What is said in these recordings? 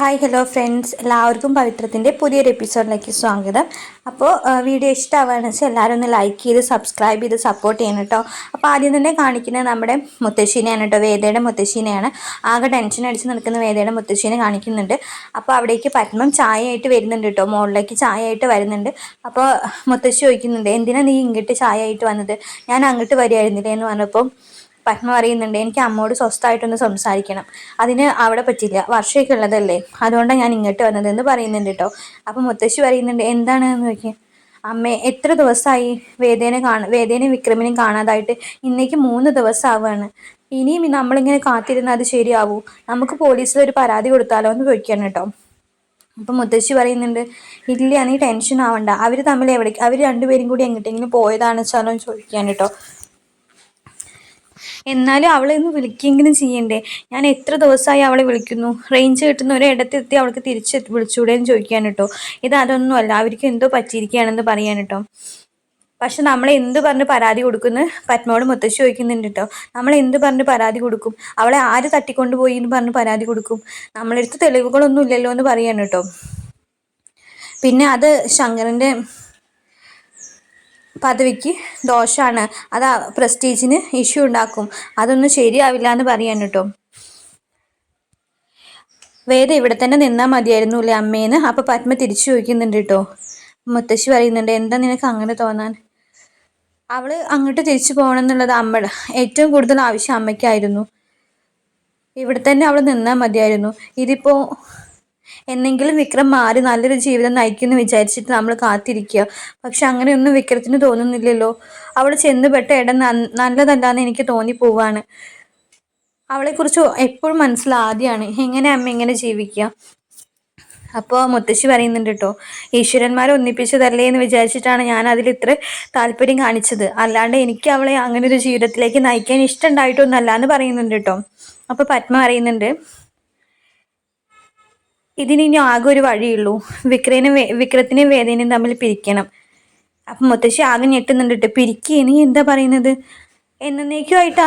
Hi hello friends എല്ലാവർക്കും പവിത്രത്തിന്റെ പുതിയൊരു എപ്പിസോഡിലേക്ക് സ്വാഗതം. അപ്പോൾ വീഡിയോ ഇഷ്ടമാവുകയാണ് വെച്ചാൽ എല്ലാവരും ഒന്ന് ലൈക്ക് ചെയ്ത് സബ്സ്ക്രൈബ് ചെയ്ത് സപ്പോർട്ട് ചെയ്യണം കേട്ടോ അപ്പോൾ ആദ്യം തന്നെ കാണിക്കുന്നത് നമ്മുടെ മുത്തശ്ശീനെയാണ് കേട്ടോ വേദയുടെ മുത്തശ്ശീനെയാണ്. ആകെ ടെൻഷൻ അടിച്ച് നിൽക്കുന്ന വേദയുടെ മുത്തശ്ശീനെ കാണിക്കുന്നുണ്ട്. അപ്പോൾ അവിടേക്ക് പത്മം ചായയായിട്ട് വരുന്നുണ്ട് കേട്ടോ മുകളിലേക്ക് ചായ ആയിട്ട് വരുന്നുണ്ട്. അപ്പോൾ മുത്തശ്ശി ചോദിക്കുന്നുണ്ട് എന്തിനാണ് നീ ഇങ്ങോട്ട് ചായ ആയിട്ട് വന്നത്? ഞാൻ അങ്ങോട്ട് വരികയായിരുന്നില്ലേ? എന്ന് പറഞ്ഞപ്പോൾ പത്മ പറയുന്നുണ്ട് എനിക്ക് അമ്മോട് സ്വസ്ഥമായിട്ടൊന്ന് സംസാരിക്കണം. അതിന് അവിടെ പറ്റില്ല. വർഷമൊക്കെ ഉള്ളതല്ലേ? അതുകൊണ്ടാണ് ഞാൻ ഇങ്ങോട്ട് വന്നത് എന്ന് പറയുന്നുണ്ട് കേട്ടോ അപ്പം മുത്തശ്ശി പറയുന്നുണ്ട് എന്താണ് എന്ന് ചോദിക്കുക അമ്മേ എത്ര ദിവസമായി വേദേനെ കാണ വേദേനെ വിക്രമിനെയും കാണാതായിട്ട് ഇന്നേക്ക് മൂന്ന് ദിവസം ആവുകയാണ് ഇനിയും നമ്മളിങ്ങനെ കാത്തിരുന്നാൽ അത് ശരിയാവൂ? നമുക്ക് പോലീസിൽ ഒരു പരാതി കൊടുത്താലോ എന്ന് ചോദിക്കണം കേട്ടോ അപ്പം മുത്തശ്ശി പറയുന്നുണ്ട് ഇല്ല നീ ടെൻഷൻ ആവണ്ട അവർ തമ്മിൽ എവിടെ അവർ രണ്ടുപേരും കൂടി എങ്ങോട്ടെങ്കിലും പോയതാണെന്ന് വെച്ചാലോ ചോദിക്കാൻ കേട്ടോ എന്നാലും അവളെ ഒന്ന് വിളിക്കെങ്കിലും ചെയ്യണ്ടേ? ഞാൻ എത്ര ദിവസമായി അവളെ വിളിക്കുന്നു? റേഞ്ച് കിട്ടുന്ന ഒരിടത്തെത്തി അവൾക്ക് തിരിച്ച് വിളിച്ചുകൂടെ എന്ന് ചോദിക്കാൻ കേട്ടോ ഇത് അതൊന്നുമല്ല അവർക്ക് എന്തോ പറ്റിയിരിക്കുകയാണെന്ന് പറയാൻ കേട്ടോ പക്ഷെ നമ്മൾ എന്ത് പറഞ്ഞ് പരാതി കൊടുക്കുന്നു? പത്മോട് മുത്തശ്ശി ചോദിക്കുന്നുണ്ട് കേട്ടോ നമ്മൾ എന്ത് പറഞ്ഞ് പരാതി കൊടുക്കും? അവളെ ആര് തട്ടിക്കൊണ്ടുപോയി എന്ന് പറഞ്ഞ് പരാതി കൊടുക്കും? നമ്മളെടുത്ത് തെളിവുകളൊന്നും ഇല്ലല്ലോ എന്ന് പറയാണ് കേട്ടോ പിന്നെ അത് ശങ്കരന്റെ പദവിക്ക് ദോഷമാണ് അത് പ്രസ്റ്റീജിന് ഇഷ്യൂ ഉണ്ടാക്കും. അതൊന്നും ശരിയാവില്ല എന്ന് പറയാൻ കേട്ടോ വേദ ഇവിടെ തന്നെ നിന്നാൽ മതിയായിരുന്നു അല്ലേ അമ്മേന്ന്? അപ്പൊ പത്മ തിരിച്ചു ചോദിക്കുന്നുണ്ട് കേട്ടോ മുത്തശ്ശി പറയുന്നുണ്ട് എന്താ നിനക്ക് അങ്ങനെ തോന്നാൻ? അവൾ അങ്ങോട്ട് തിരിച്ചു പോകണം എന്നുള്ളത് അമ്മ ഏറ്റവും കൂടുതൽ ആവശ്യം അമ്മയ്ക്കായിരുന്നു. ഇവിടെ തന്നെ അവൾ നിന്നാൽ മതിയായിരുന്നു. ഇതിപ്പോ എന്നെങ്കിലും വിക്രം മാറി നല്ലൊരു ജീവിതം നയിക്കുമെന്ന് വിചാരിച്ചിട്ട് നമ്മൾ കാത്തിരിക്കുക. പക്ഷെ അങ്ങനെയൊന്നും വിക്രത്തിന് തോന്നുന്നില്ലല്ലോ. അവൾ ചെന്നുപെട്ട ഇടം നല്ലതല്ലാന്ന് എനിക്ക് തോന്നി പോവാണ് അവളെക്കുറിച്ച് എപ്പോഴും മനസ്സിലാദ്യമാണ് എങ്ങനെ അമ്മ എങ്ങനെ ജീവിക്കുക? അപ്പോൾ മുത്തശ്ശി പറയുന്നുണ്ട് കേട്ടോ ഈശ്വരന്മാരെ ഒന്നിപ്പിച്ചതല്ലേ എന്ന് വിചാരിച്ചിട്ടാണ് ഞാൻ അതിൽ ഇത്ര താല്പര്യം കാണിച്ചത്. അല്ലാണ്ട് എനിക്ക് അവളെ അങ്ങനെ ഒരു ജീവിതത്തിലേക്ക് നയിക്കാൻ ഇഷ്ടമുണ്ടായിട്ടൊന്നല്ല എന്ന് പറയുന്നുണ്ട് കേട്ടോ അപ്പോൾ പത്മ പറയുന്നുണ്ട് ഇതിന് ഇനി ആകെ ഒരു വഴിയുള്ളൂ. വിക്രേനും വിക്രത്തിനെയും വേദനയും തമ്മിൽ പിരിക്കണം. അപ്പം മുത്തശ്ശി ആകെ ഞെട്ടുന്നുണ്ടിട്ട് പിരിക്കുക നീ എന്താ പറയുന്നത്? എന്നേക്കുമായിട്ട്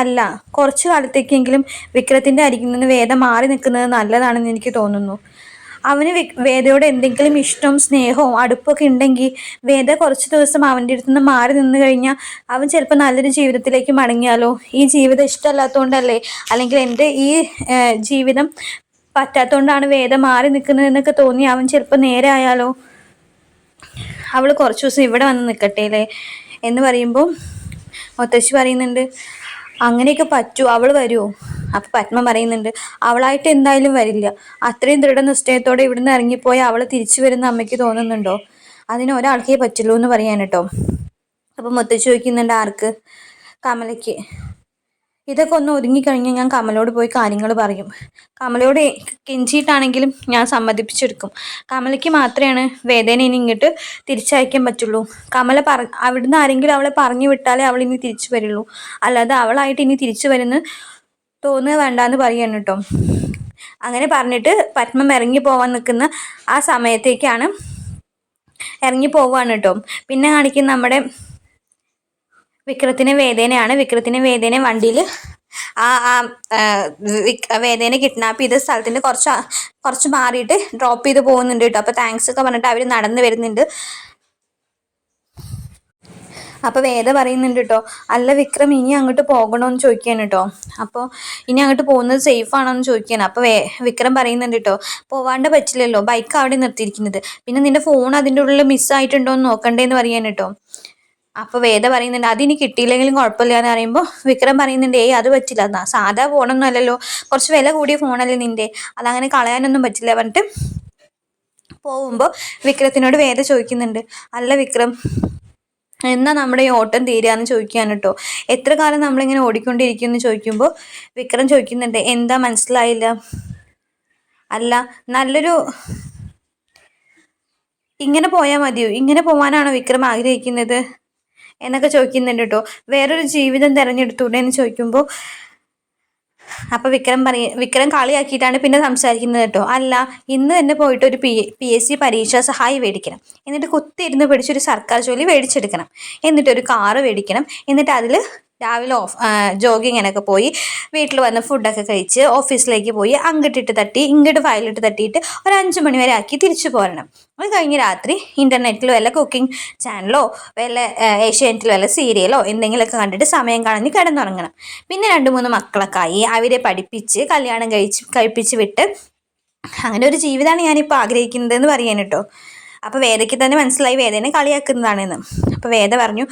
അല്ല കുറച്ച് കാലത്തേക്കെങ്കിലും വിക്രത്തിന്റെ അരികിൽ നിന്ന് വേദ മാറി നിൽക്കുന്നത് നല്ലതാണെന്ന് എനിക്ക് തോന്നുന്നു. അവന് വേദയോട് എന്തെങ്കിലും ഇഷ്ടവും സ്നേഹവും അടുപ്പൊക്കെ ഉണ്ടെങ്കിൽ വേദ കുറച്ച് ദിവസം അവന്റെ അടുത്ത് നിന്ന് മാറി നിന്ന് കഴിഞ്ഞാൽ അവൻ ചിലപ്പോൾ നല്ലൊരു ജീവിതത്തിലേക്ക് മടങ്ങിയാലോ? ഈ ജീവിതം ഇഷ്ടമല്ലാത്തതുകൊണ്ടല്ലേ? അല്ലെങ്കിൽ എന്റെ ഈ ജീവിതം പറ്റാത്തോണ്ടാണ് വേദം മാറി നിൽക്കുന്നതെന്നൊക്കെ തോന്നി. അവൻ ചിലപ്പോൾ നേരെ ആയാലോ അവൾ കുറച്ച് ദിവസം ഇവിടെ വന്ന് നിൽക്കട്ടെ അല്ലേ എന്ന് പറയുമ്പോൾ മുത്തശ്ശി പറയുന്നുണ്ട് അങ്ങനെയൊക്കെ പറ്റൂ അവൾ വരുമോ അപ്പം പത്മ പറയുന്നുണ്ട് അവളായിട്ട് എന്തായാലും വരില്ല. അത്രയും ദൃഢനിശ്ചയത്തോടെ ഇവിടുന്ന് ഇറങ്ങിപ്പോയി അവൾ തിരിച്ചു വരുന്ന അമ്മയ്ക്ക് തോന്നുന്നുണ്ടോ? അതിന് ഒരാൾക്കേ പറ്റുള്ളൂ എന്ന് പറയാൻ കേട്ടോ. അപ്പം മുത്തശ്ശി ചോദിക്കുന്നുണ്ട് ആർക്ക്? കമലയ്ക്ക്. ഇതൊക്കെ ഒന്ന് ഒതുങ്ങിക്കഴിഞ്ഞാൽ ഞാൻ കമലോട് പോയി കാര്യങ്ങൾ പറയും. കമലോട് കെഞ്ചിയിട്ടാണെങ്കിലും ഞാൻ സമ്മതിപ്പിച്ചെടുക്കും. കമലയ്ക്ക് മാത്രമാണ് വേദന ഇനി ഇങ്ങോട്ട് തിരിച്ചയക്കാൻ പറ്റുള്ളൂ. കമല പറ അവിടുന്ന് ആരെങ്കിലും അവളെ പറഞ്ഞു വിട്ടാലേ അവൾ ഇനി തിരിച്ചു വരുള്ളൂ. അല്ലാതെ അവളായിട്ട് ഇനി തിരിച്ചു വരുന്ന തോന്നുക വേണ്ടാന്ന് പറയാണ് കേട്ടോ അങ്ങനെ പറഞ്ഞിട്ട് പത്മം ഇറങ്ങി പോവാൻ നിൽക്കുന്ന ആ സമയത്തേക്കാണ് ഇറങ്ങി പോവാണ് കേട്ടോ പിന്നെ കാണിക്കുന്ന നമ്മുടെ വിക്രത്തിന് വേദനയാണ്. വിക്രത്തിന് വേദന വണ്ടിയിൽ ആ ആ വേദന കിഡ്നാപ്പ് ചെയ്ത സ്ഥലത്തിന്റെ കുറച്ച് കുറച്ച് മാറിയിട്ട് ഡ്രോപ്പ് ചെയ്ത് പോകുന്നുണ്ട് കേട്ടോ. അപ്പോൾ താങ്ക്സ് ഒക്കെ പറഞ്ഞിട്ട് അവർ നടന്നു വരുന്നുണ്ട്. അപ്പോൾ വേദ പറയുന്നുണ്ട് കേട്ടോ അല്ല വിക്രം ഇനി അങ്ങോട്ട് പോകണമെന്ന് ചോദിക്കാൻ കേട്ടോ. അപ്പോൾ ഇനി അങ്ങോട്ട് പോകുന്നത് സേഫ് ആണോ എന്ന് ചോദിക്കാൻ അപ്പോൾ വേ വിക്രം പറയുന്നുണ്ട് കേട്ടോ പോവാണ്ട് പറ്റില്ലല്ലോ ബൈക്ക് അവിടെ നിർത്തിയിരിക്കുന്നത്. പിന്നെ നിന്റെ ഫോൺ അതിന്റെ ഉള്ളിൽ മിസ്സായിട്ടുണ്ടോ എന്ന് നോക്കണ്ടേന്ന് പറയാൻ കേട്ടോ. അപ്പൊ വേദ പറയുന്നുണ്ട് അതിനി കിട്ടിയില്ലെങ്കിലും കുഴപ്പമില്ല എന്ന് പറയുമ്പോൾ വിക്രം പറയുന്നുണ്ട് ഏയ് അത് പറ്റില്ല എന്നാ സാധാ ഫോണൊന്നും അല്ലല്ലോ കുറച്ച് വില കൂടിയ ഫോണല്ലേ നിന്റെ അതങ്ങനെ കളയാനൊന്നും പറ്റില്ല പറഞ്ഞിട്ട് പോകുമ്പോൾ വിക്രത്തിനോട് വേദ ചോദിക്കുന്നുണ്ട് അല്ല വിക്രം എന്നാ നമ്മുടെ ഈ ഓട്ടം തീരാന്ന് ചോദിക്കാൻ കേട്ടോ എത്ര കാലം നമ്മളിങ്ങനെ ഓടിക്കൊണ്ടിരിക്കും എന്ന് ചോദിക്കുമ്പോൾ വിക്രം ചോദിക്കുന്നുണ്ട് എന്താ മനസ്സിലായില്ല? അല്ല നല്ലൊരു ഇങ്ങനെ പോയാൽ മതിയോ? ഇങ്ങനെ പോകാനാണോ വിക്രം ആഗ്രഹിക്കുന്നത്? എന്നൊക്കെ ചോദിക്കുന്നുണ്ട് കേട്ടോ. വേറൊരു ജീവിതം തിരഞ്ഞെടുത്തൂടെ എന്ന് ചോദിക്കുമ്പോൾ അപ്പൊ വിക്രം പറയ വിക്രം കളിയാക്കിയിട്ടാണ് പിന്നെ സംസാരിക്കുന്നത് കേട്ടോ. അല്ല ഇന്ന് തന്നെ പോയിട്ട് ഒരു പി എസ് സി പരീക്ഷാ സഹായി മേടിക്കണം. എന്നിട്ട് കുത്തിയിരുന്ന് പിടിച്ചൊരു സർക്കാർ ജോലി മേടിച്ചെടുക്കണം. എന്നിട്ട് ഒരു കാറ് മേടിക്കണം. എന്നിട്ട് അതിൽ രാവിലെ ഓഫ് ജോഗിങ്ങിനൊക്കെ പോയി വീട്ടിൽ വന്ന് ഫുഡൊക്കെ കഴിച്ച് ഓഫീസിലേക്ക് പോയി അങ്ങട്ടിട്ട് തട്ടി ഇങ്ങോട്ട് ഫയലിട്ട് തട്ടിയിട്ട് ഒരു അഞ്ച് മണി വരെ ആക്കി തിരിച്ചു പോരണം. അത് കഴിഞ്ഞ് രാത്രി ഇന്റർനെറ്റിൽ വല്ല കുക്കിംഗ് ചാനലോ വല്ല ഏഷ്യാനെറ്റിൽ വല്ല സീരിയലോ എന്തെങ്കിലുമൊക്കെ കണ്ടിട്ട് സമയം കളഞ്ഞ് കിടന്നുറങ്ങണം. പിന്നെ രണ്ട് മൂന്ന് മക്കളൊക്കെ ആയി അവരെ പഠിപ്പിച്ച് കല്യാണം കഴിച്ച് കഴിപ്പിച്ച് വിട്ട് അങ്ങനെ ഒരു ജീവിതമാണ് ഞാനിപ്പോൾ ആഗ്രഹിക്കുന്നതെന്ന് പറയാൻ കേട്ടോ. അപ്പോൾ വേദയ്ക്ക് തന്നെ മനസ്സിലായി വേദനെ കളിയാക്കുന്നതാണെന്ന്. അപ്പോൾ വേദ പറഞ്ഞു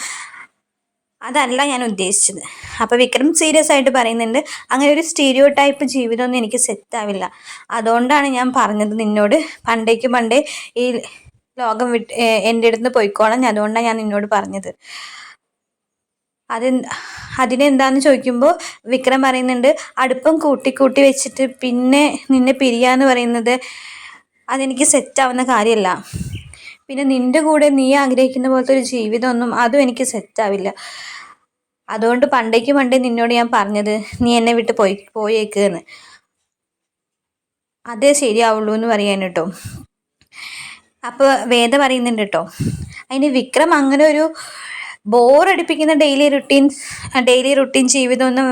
അതല്ല ഞാൻ ഉദ്ദേശിച്ചത്. അപ്പോൾ വിക്രം സീരിയസ് ആയിട്ട് പറയുന്നുണ്ട് അങ്ങനെ ഒരു സ്റ്റീരിയോ ടൈപ്പ് ജീവിതമൊന്നും എനിക്ക് സെറ്റാവില്ല അതുകൊണ്ടാണ് ഞാൻ പറഞ്ഞത് നിന്നോട് പണ്ടേക്ക് പണ്ടേ ഈ ലോകം വിട്ട് എന്റെ അടുത്ത് പോയിക്കോളാം. അതുകൊണ്ടാണ് ഞാൻ നിന്നോട് പറഞ്ഞത്. അത് അതിനെന്താന്ന് ചോദിക്കുമ്പോൾ വിക്രം പറയുന്നുണ്ട് അടുപ്പം കൂട്ടി കൂട്ടി വെച്ചിട്ട് പിന്നെ നിന്നെ പിരിയാന്ന് പറയുന്നത് അതെനിക്ക് സെറ്റാവുന്ന കാര്യമല്ല പിന്നെ നിന്റെ കൂടെ നീ ആഗ്രഹിക്കുന്ന പോലത്തെ ഒരു ജീവിതമൊന്നും അതും എനിക്ക് സെറ്റാവില്ല അതുകൊണ്ട് പണ്ടേക്ക് പണ്ടേ നിന്നോട് ഞാൻ പറഞ്ഞത് നീ എന്നെ വിട്ട് പോയി പോയേക്കെന്ന്. അതേ ശരിയാവുള്ളൂ എന്ന് പറയാൻ കേട്ടോ. അപ്പോൾ വേദ പറയുന്നുണ്ട് കേട്ടോ അതിന് വിക്രം അങ്ങനെ ഒരു ബോറടിപ്പിക്കുന്ന ഡെയിലി റുട്ടീൻ ഡെയിലി റുട്ടീൻ ജീവിതമൊന്നും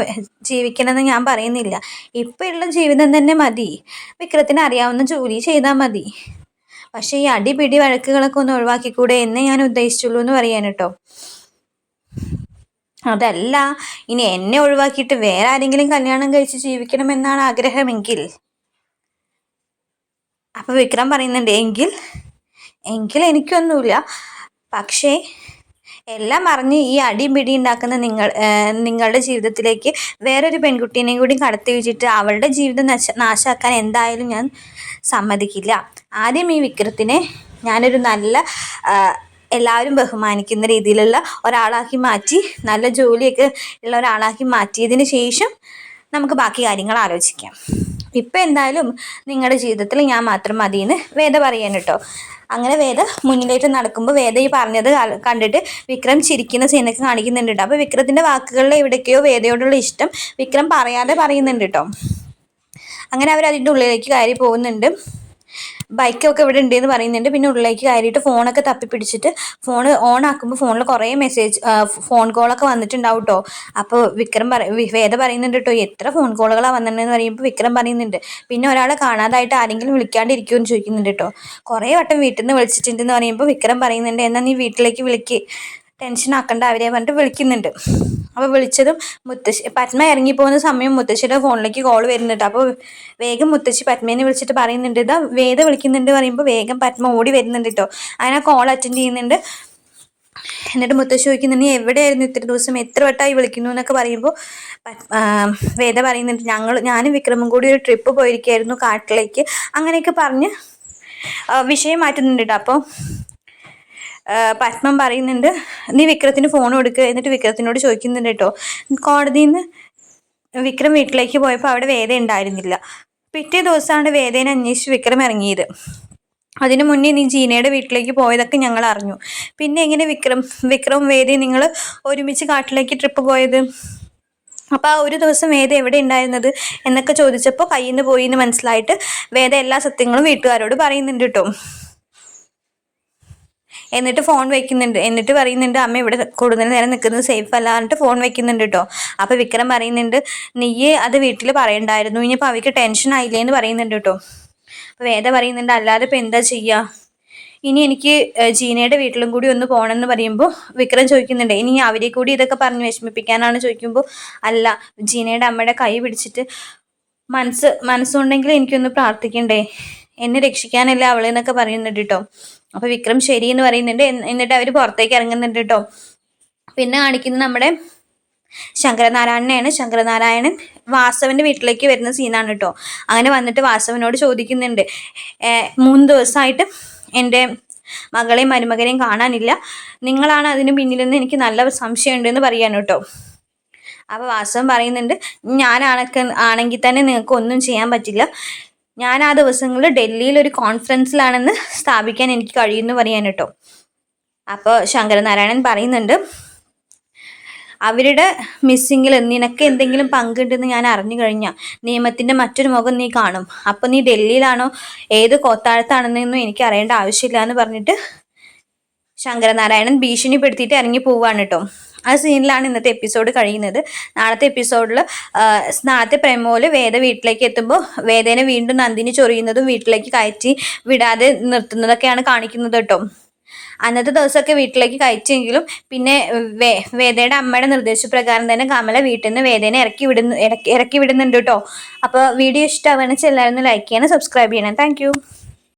ജീവിക്കണമെന്ന് ഞാൻ പറയുന്നില്ല. ഇപ്പോഴുള്ള ജീവിതം തന്നെ മതി. വിക്രത്തിന് അറിയാവുന്ന ജോലി ചെയ്താൽ മതി. പക്ഷേ ഈ അടിപിടി വഴക്കുകളൊക്കെ ഒന്ന് ഒഴിവാക്കിക്കൂടെ എന്നേ ഞാൻ ഉദ്ദേശിച്ചുള്ളൂ എന്ന് പറയാൻ കേട്ടോ. അതല്ല ഇനി എന്നെ ഒഴിവാക്കിയിട്ട് വേറെ ആരെങ്കിലും കല്യാണം കഴിച്ച് ജീവിക്കണമെന്നാണ് ആഗ്രഹമെങ്കിൽ. അപ്പൊ വിക്രം പറയുന്നുണ്ട് എങ്കിൽ എങ്കിൽ എനിക്കൊന്നുമില്ല. പക്ഷേ എല്ലാം അറിഞ്ഞ് ഈ അടിയും പിടി ഉണ്ടാക്കുന്ന നിങ്ങൾ നിങ്ങളുടെ ജീവിതത്തിലേക്ക് വേറൊരു പെൺകുട്ടീനെയും കൂടി കടത്തി വെച്ചിട്ട് അവളുടെ ജീവിതം നശ നാശാക്കാൻ എന്തായാലും ഞാൻ സമ്മതിക്കില്ല. ആദ്യം ഈ വിക്രത്തിനെ ഞാനൊരു നല്ല എല്ലാവരും ബഹുമാനിക്കുന്ന രീതിയിലുള്ള ഒരാളാക്കി മാറ്റി നല്ല ജോലിയൊക്കെ ഉള്ള ഒരാളാക്കി മാറ്റിയതിന് ശേഷം നമുക്ക് ബാക്കി കാര്യങ്ങൾ ആലോചിക്കാം. ഇപ്പം എന്തായാലും നിങ്ങളുടെ ജീവിതത്തിൽ ഞാൻ മാത്രം മതിയെന്ന് വേദ പറയാൻ കേട്ടോ അങ്ങനെ വേദ മുന്നിലേക്ക് നടക്കുമ്പോൾ വേദ ഈ പറഞ്ഞത് കണ്ടിട്ട് വിക്രം ചിരിക്കുന്ന സീനൊക്കെ കാണിക്കുന്നുണ്ട് കേട്ടോ അപ്പോൾ വിക്രത്തിന്റെ വാക്കുകളിൽ എവിടേക്കോ വേദയോടുള്ള ഇഷ്ടം വിക്രം പറയാതെ പറയുന്നുണ്ട് കേട്ടോ അങ്ങനെ അവർ ഉള്ളിലേക്ക് കയറി പോകുന്നുണ്ട്. ബൈക്കൊക്കെ ഇവിടെ ഉണ്ടെന്ന് പറയുന്നുണ്ട്. പിന്നെ ഉള്ളിലേക്ക് കയറിയിട്ട് ഫോണൊക്കെ തപ്പി പിടിച്ചിട്ട് ഫോൺ ഓൺ ആക്കുമ്പോൾ ഫോണിൽ കുറേ മെസ്സേജ് ഫോൺ കോളൊക്കെ വന്നിട്ടുണ്ടാവും കേട്ടോ അപ്പോൾ വിക്രം പറ വേദ പറയുന്നുണ്ട് കേട്ടോ എത്ര ഫോൺ കോളുകളാണ് വന്നിട്ടുണ്ടെന്ന് പറയുമ്പോൾ വിക്രം പറയുന്നുണ്ട്. പിന്നെ ഒരാളെ കാണാതായിട്ട് ആരെങ്കിലും വിളിക്കാണ്ടിരിക്കുമെന്ന് ചോദിക്കുന്നുണ്ട് കേട്ടോ കുറേ വട്ടം വീട്ടിൽ നിന്ന് വിളിച്ചിട്ടുണ്ടെന്ന് പറയുമ്പോൾ വിക്രം പറയുന്നുണ്ട് എന്നാൽ നീ വീട്ടിലേക്ക് വിളിക്ക്. ടെൻഷൻ ആക്കണ്ട അവരെ പറഞ്ഞിട്ട് വിളിക്കുന്നുണ്ട്. അപ്പോൾ വിളിച്ചതും മുത്തശ്ശി പത്മ ഇറങ്ങി പോകുന്ന സമയം മുത്തശ്ശിയുടെ ഫോണിലേക്ക് കോൾ വരുന്നുണ്ട്. അപ്പോൾ വേഗം മുത്തശ്ശി പത്മേനെ വിളിച്ചിട്ട് പറയുന്നുണ്ട് ഇതാ വേദ വിളിക്കുന്നുണ്ട് പറയുമ്പോൾ വേഗം പത്മ ഓടി വരുന്നുണ്ട് കേട്ടോ അങ്ങനെ കോൾ അറ്റൻഡ് ചെയ്യുന്നുണ്ട്. എന്നിട്ട് മുത്തശ്ശി ചോദിക്കുന്നുണ്ട് നീ എവിടെയായിരുന്നു ഇത്ര ദിവസം? എത്ര വട്ടമായി വിളിക്കുന്നു? എന്നൊക്കെ പറയുമ്പോൾ വേദ പറയുന്നുണ്ട് ഞങ്ങൾ ഞാനും വിക്രമും കൂടി ഒരു ട്രിപ്പ് പോയിരിക്കുകയായിരുന്നു കാട്ടിലേക്ക്. അങ്ങനെയൊക്കെ പറഞ്ഞ് വിഷയം മാറ്റുന്നുണ്ട് കേട്ടോ അപ്പോൾ പത്മം പറയുന്നുണ്ട് നീ വിക്രത്തിന് ഫോൺ കൊടുക്കുക എന്നിട്ട് വിക്രത്തിനോട് ചോദിക്കുന്നുണ്ട് കേട്ടോ. കോടതിയിൽ നിന്ന് വിക്രം വീട്ടിലേക്ക് പോയപ്പോൾ അവിടെ വേദ ഉണ്ടായിരുന്നില്ല. പിറ്റേ ദിവസമാണ് വേദേനെ അന്വേഷിച്ച് വിക്രം ഇറങ്ങിയത്. അതിനു മുന്നേ നീ ജീനയുടെ വീട്ടിലേക്ക് പോയതൊക്കെ ഞങ്ങൾ അറിഞ്ഞു. പിന്നെ എങ്ങനെ വിക്രം വിക്രം വേദി നിങ്ങൾ ഒരുമിച്ച് കാട്ടിലേക്ക് ട്രിപ്പ് പോയത്? അപ്പോൾ ആ ഒരു ദിവസം വേദ എവിടെ ഉണ്ടായിരുന്നത് എന്നൊക്കെ ചോദിച്ചപ്പോൾ കയ്യിൽ നിന്ന് പോയി എന്ന് മനസ്സിലായിട്ട് വേദ എല്ലാ സത്യങ്ങളും വീട്ടുകാരോട് പറയുന്നുണ്ട് കേട്ടോ. എന്നിട്ട് ഫോൺ വെക്കുന്നുണ്ട്. എന്നിട്ട് പറയുന്നുണ്ട് അമ്മ ഇവിടെ കൂടുതൽ നേരം നിൽക്കുന്നത് സേഫ് അല്ല എന്നിട്ട് ഫോൺ വെക്കുന്നുണ്ട് കേട്ടോ അപ്പോൾ വിക്രം പറയുന്നുണ്ട് നീയെ അത് വീട്ടിൽ പറയണ്ടായിരുന്നു. ഇനിയിപ്പോൾ അവയ്ക്ക് ടെൻഷൻ ആയില്ലേ എന്ന് പറയുന്നുണ്ട് കേട്ടോ അപ്പോൾ വേദ പറയുന്നുണ്ട് അല്ലാതെ ഇപ്പം എന്താ ചെയ്യുക ഇനി എനിക്ക് ജീനയുടെ വീട്ടിലും കൂടി ഒന്ന് പോകണമെന്ന് പറയുമ്പോൾ വിക്രം ചോദിക്കുന്നുണ്ട് ഇനി അവരെ കൂടി ഇതൊക്കെ പറഞ്ഞ് വിഷമിപ്പിക്കാനാണ് ചോദിക്കുമ്പോൾ അല്ല ജീനയുടെ അമ്മയുടെ കൈ പിടിച്ചിട്ട് മനസ്സ് മനസ്സുണ്ടെങ്കിൽ എനിക്കൊന്ന് പ്രാർത്ഥിക്കണ്ടേ? എന്നെ രക്ഷിക്കാനല്ല അവളെന്നൊക്കെ പറയുന്നുണ്ട് കേട്ടോ അപ്പോൾ വിക്രം ശരി എന്ന് പറയുന്നുണ്ട്. എന്നിട്ട് അവർ പുറത്തേക്ക് ഇറങ്ങുന്നുണ്ട് കേട്ടോ പിന്നെ കാണിക്കുന്നത് നമ്മുടെ ശങ്കരനാരായണനെയാണ്. ശങ്കരനാരായണൻ വാസവന്റെ വീട്ടിലേക്ക് വരുന്ന സീനാണ് കേട്ടോ അങ്ങനെ വന്നിട്ട് വാസവനോട് ചോദിക്കുന്നുണ്ട്. മൂന്ന് ദിവസമായിട്ട് എന്റെ മകളെയും മരുമകനെയും കാണാനില്ല. നിങ്ങളാണ് അതിന് പിന്നിലെന്ന് എനിക്ക് നല്ല സംശയമുണ്ടെന്ന് പറയാണ് കേട്ടോ അപ്പോൾ വാസവൻ പറയുന്നുണ്ട് ഞാനാണൊക്കെ ആണെങ്കിൽ തന്നെ നിങ്ങൾക്ക് ഒന്നും ചെയ്യാൻ പറ്റില്ല. ഞാൻ ആ ദിവസങ്ങളിൽ ഡൽഹിയിൽ ഒരു കോൺഫറൻസിലാണെന്ന് സ്ഥാപിക്കാൻ എനിക്ക് കഴിയുമെന്ന് പറയാൻ കേട്ടോ. അപ്പോൾ ശങ്കരനാരായണൻ പറയുന്നുണ്ട് അവരുടെ മിസ്സിങ്ങിൽ നിനക്ക് എന്തെങ്കിലും പങ്കുണ്ടെന്ന് ഞാൻ അറിഞ്ഞു കഴിഞ്ഞാൽ നിയമത്തിന്റെ മറ്റൊരു മുഖം നീ കാണും. അപ്പം നീ ഡൽഹിയിലാണോ? ഏത് കോത്താഴത്താണെന്നൊന്നും എനിക്ക് അറിയേണ്ട ആവശ്യമില്ല എന്ന് പറഞ്ഞിട്ട് ശങ്കരനാരായണൻ ഭീഷണിപ്പെടുത്തിയിട്ട് ഇറങ്ങി പോവാണ് കേട്ടോ. ആ സീനിലാണ് ഇന്നത്തെ എപ്പിസോഡ് കഴിയുന്നത്. നാളത്തെ എപ്പിസോഡിൽ നാളത്തെ പ്രേമോൽ വേദ വീട്ടിലേക്ക് എത്തുമ്പോൾ വേദേനെ വീണ്ടും നന്ദിനി ചൊറിയുന്നതും വീട്ടിലേക്ക് കയറ്റി വിടാതെ നിർത്തുന്നതൊക്കെയാണ് കാണിക്കുന്നത് കേട്ടോ. അന്നത്തെ ദിവസമൊക്കെ വീട്ടിലേക്ക് കഴിച്ചെങ്കിലും പിന്നെ വേ വേദയുടെ അമ്മയുടെ നിർദ്ദേശപ്രകാരം തന്നെ കമല വീട്ടിൽ നിന്ന് വേദേനെ ഇറക്കി വിടുന്നു ഇറക്കി വിടുന്നുണ്ട് കേട്ടോ. അപ്പോൾ വീഡിയോ വെച്ചാൽ എല്ലാവരും ലൈക്ക് ചെയ്യണം സബ്സ്ക്രൈബ് ചെയ്യണം. താങ്ക്